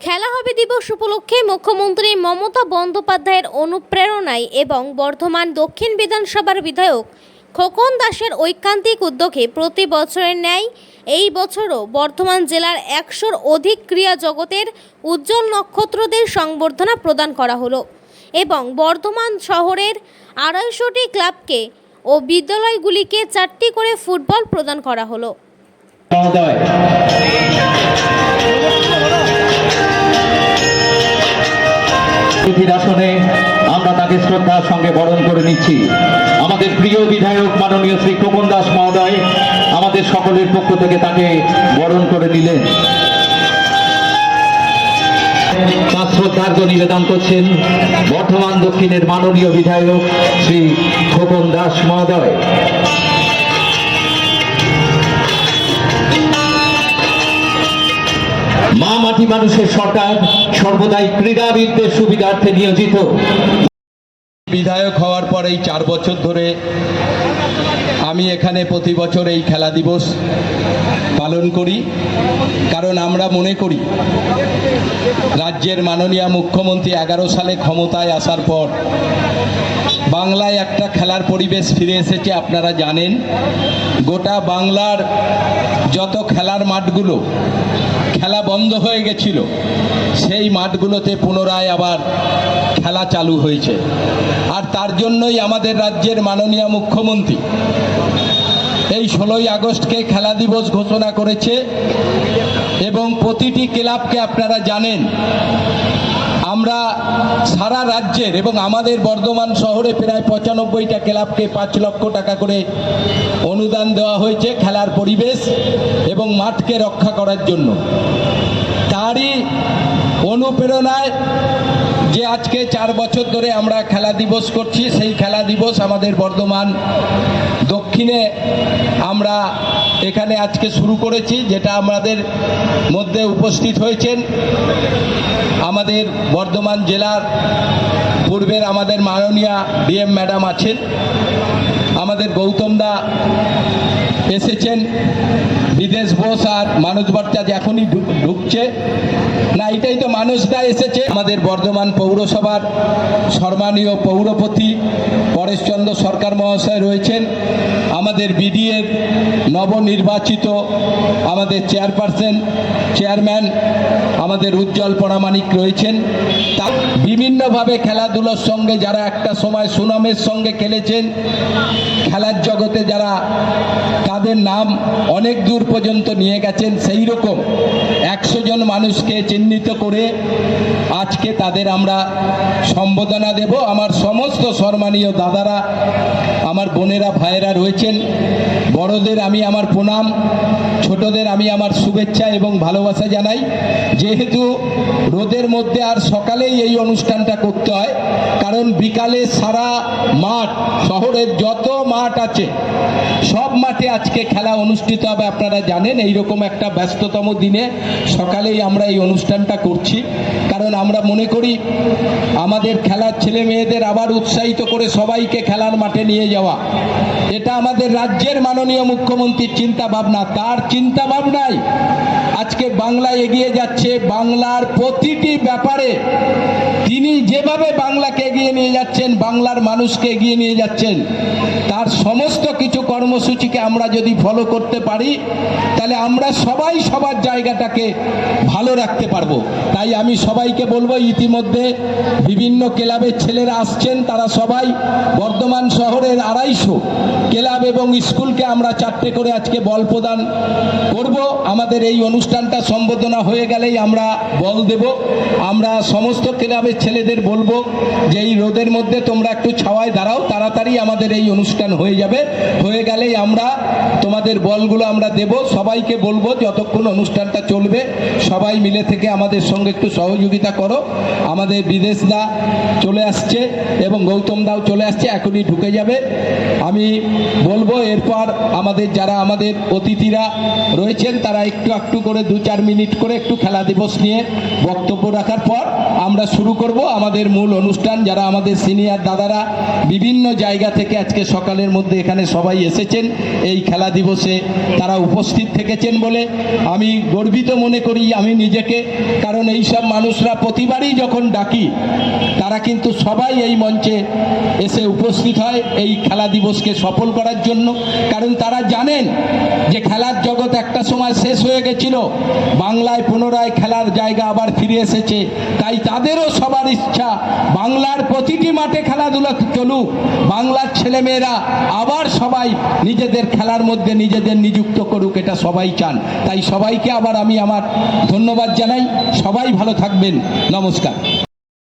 খেলা হবে দিবস উপলক্ষে মুখ্যমন্ত্রী মমতা বন্দ্যোপাধ্যায়ের অনুপ্রেরণায় এবং বর্ধমান দক্ষিণ বিধানসভার বিধায়ক খোকন দাসের ঐকান্তিক উদ্যোগে প্রতি বছরের ন্যায় এই বছরও বর্ধমান জেলার একশোর অধিক ক্রিয়া জগতের উজ্জ্বল নক্ষত্রদের সংবর্ধনা প্রদান করা হলো এবং বর্ধমান শহরের আড়াইশোটি ক্লাবকে ও বিদ্যালয়গুলিকে চারটি করে ফুটবল প্রদান করা হলো। অতিথির আসনে আমরা তাকে শ্রদ্ধার সঙ্গে বরণ করে নিচ্ছি। আমাদের প্রিয় বিধায়ক মাননীয় শ্রী খোকন দাস মহোদয় আমাদের সকলের পক্ষ থেকে তাকে বরণ করে নিলেন। তার শ্রদ্ধার্ঘ নিবেদন করছেন বর্ধমান দক্ষিণের মাননীয় বিধায়ক শ্রী খোকন দাস মহোদয়। মাটি মানুষের সরকার সর্বদাই ক্রীড়াবিদদের সুবিধার্থে নিয়োজিত। বিধায়ক হওয়ার পর এই চার বছর ধরে আমি এখানে প্রতি বছর এই খেলা দিবস পালন করি। কারণ আমরা মনে করি, রাজ্যের মাননীয় মুখ্যমন্ত্রী এগারো সালে ক্ষমতায় আসার পর বাংলায় একটা খেলার পরিবেশ ফিরে এসেছে, আপনারা জানেন। গোটা বাংলার যত খেলার মাঠগুলো, খেলা বন্ধ হয়ে গেছিল, সেই মাঠগুলোতে পুনরায় আবার খেলা চালু হয়েছে। আর তার জন্যই আমাদের রাজ্যের মাননীয় মুখ্যমন্ত্রী এই ষোলোই আগস্টকে খেলা দিবস ঘোষণা করেছে এবং প্রতিটি ক্লাবকে আপনারা জানেন আমরা সারা রাজ্যের এবং আমাদের বর্ধমান শহরে প্রায় পঁচানব্বইটা ক্লাবকে পাঁচ লক্ষ টাকা করে অনুদান দেওয়া হয়েছে খেলার পরিবেশ এবং মাঠকে রক্ষা করার জন্য। তারই অনুপ্রেরণায় যে আজকে চার বছর ধরে আমরা খেলা দিবস করছি, সেই খেলা দিবস আমাদের বর্ধমান দক্ষিণে আমরা এখানে আজকে শুরু করেছি, যেটা আমাদের মধ্যে উপস্থিত হয়েছেন। আমাদের বর্ধমান জেলার পূর্বের আমাদের মাননীয়া ডিএম ম্যাডাম আছেন। আমাদের গৌতম দা এসেছেন। বিদেশ বোস আর মানুষ ভট্টাচার্য এখনই ঢুক- ঢুকছে। না, এটাই তো মানুষদা এসেছে। আমাদের বর্ধমান পৌরসভার সম্মানীয় পৌরপতি পরেশচন্দ্র সরকার মহাশয় রয়েছেন। আমাদের বিডিএর নবনির্বাচিত আমাদের চেয়ারপারসন, চেয়ারম্যান, আমাদের উজ্জ্বল পরামানিক রয়েছেন। তা বিভিন্নভাবে খেলাধুলোর সঙ্গে, যারা একটা সময় সুনামের সঙ্গে খেলেছেন খেলার জগতে যারা তাদের নাম অনেক দূর পর্যন্ত নিয়ে গেছেন, সেই রকম একশো জন মানুষকে চিহ্নিত করে আজকে তাদের আমরা সম্বোধনা দেব। আমার সমস্ত সম্মানীয় দাদারা আমার বোনেরা, ভাইয়েরা রয়েছেন। বড়দের আমি আমার প্রণাম, ছোটদের আমি আমার শুভেচ্ছা এবং ভালোবাসা জানাই। যেহেতু রোদের মধ্যে আর সকালেই এই অনুষ্ঠানটা করতে হয়, কারণ বিকালে সারা মাঠ, শহরের যত মাঠ আছে, সব মাঠে আজকে খেলা অনুষ্ঠিত হবে। আপনারা জানেন এইরকম একটা ব্যস্ততম দিনে সকালেই আমরা এই অনুষ্ঠানটা করছি। কারণ আমরা মনে করি, আমাদের খেলার ছেলে মেয়েদের আবার উৎসাহিত করে সবাইকে খেলার মাঠে নিয়ে যাওয়া এটা আমাদের রাজ্যের মাননীয় মুখ্যমন্ত্রীর চিন্তা ভাবনা তার চিন্তা ভাবনায় আজকে বাংলা এগিয়ে যাচ্ছে। বাংলার প্রতিটি ব্যাপারে তিনি যেভাবে বাংলাকে এগিয়ে নিয়ে যাচ্ছেন, বাংলার মানুষকে এগিয়ে নিয়ে যাচ্ছেন, তার সমস্ত কিছু কর্মসূচিকে আমরা যদি ফলো করতে পারি, তাহলে আমরা সবাই সবার জায়গাটাকে ভালো রাখতে পারব। তাই আমি সবাইকে বলব, ইতিমধ্যে বিভিন্ন ক্লাবের ছেলেরা আসছেন, তারা সবাই বর্ধমান শহরের আড়াইশো ক্লাব এবং স্কুলকে আমরা চারটে করে আজকে বল প্রদান করব। আমাদের এই অনুষ্ঠানটা সম্বোধনা হয়ে গেলেই আমরা বল দেব। আমরা সমস্ত ক্লাবের ছেলেদের বলব যে এই রোদের মধ্যে তোমরা একটু ছাওয়ায় দাঁড়াও, তাড়াতাড়ি আমাদের এই অনুষ্ঠান হয়ে যাবে। হয়ে গেলেই আমরা তোমাদের বলগুলো আমরা দেব। সবাইকে বলব যতক্ষণ অনুষ্ঠানটা চলবে, সবাই মিলে থেকে আমাদের সঙ্গে একটু সহযোগিতা করো। আমাদের বিদেশদা চলে আসছে এবং গৌতম দাও চলে আসছে, এখনই ঢুকে যাবে। আমি বলব, এরপর আমাদের যারা আমাদের অতিথিরা রয়েছেন, তারা একটু একটু করে দু চার মিনিট করে একটু খেলা দিবস নিয়ে বক্তব্য রাখার পর আমরা শুরু করব আমাদের মূল অনুষ্ঠান। যারা আমাদের সিনিয়র দাদারা বিভিন্ন জায়গা থেকে আজকে সকালের মধ্যে এখানে সবাই এসেছেন, এই খেলা দিবসে তারা উপস্থিত থেকেছেন বলে আমি গর্বিত মনে করি আমি নিজেকে, কারণ এই সব মানুষরা প্রতিবারই যখন ডাকি, তারা কিন্তু সবাই এই মঞ্চে এসে উপস্থিত হয়, এই খেলা দিবসকে সফল করার জন্য। কারণ তারা জানেন যে খেলার জগৎ একটা সময় শেষ হয়ে গেছিল, বাংলায় পুনরায় খেলার জায়গা আবার ফিরে এসেছে। তাই তাদেরও সবার ইচ্ছা, বাংলার প্রতিটি মাঠে খেলাধুলা চলুক, বাংলার ছেলেমেয়েরা আবার সবাই নিজেদের খেলার মধ্যে নিজেদের নিযুক্ত করুক, এটা সবাই চান। তাই সবাইকে আবার আমি আমার ধন্যবাদ জানাই। সবাই ভালো থাকবেন। নমস্কার।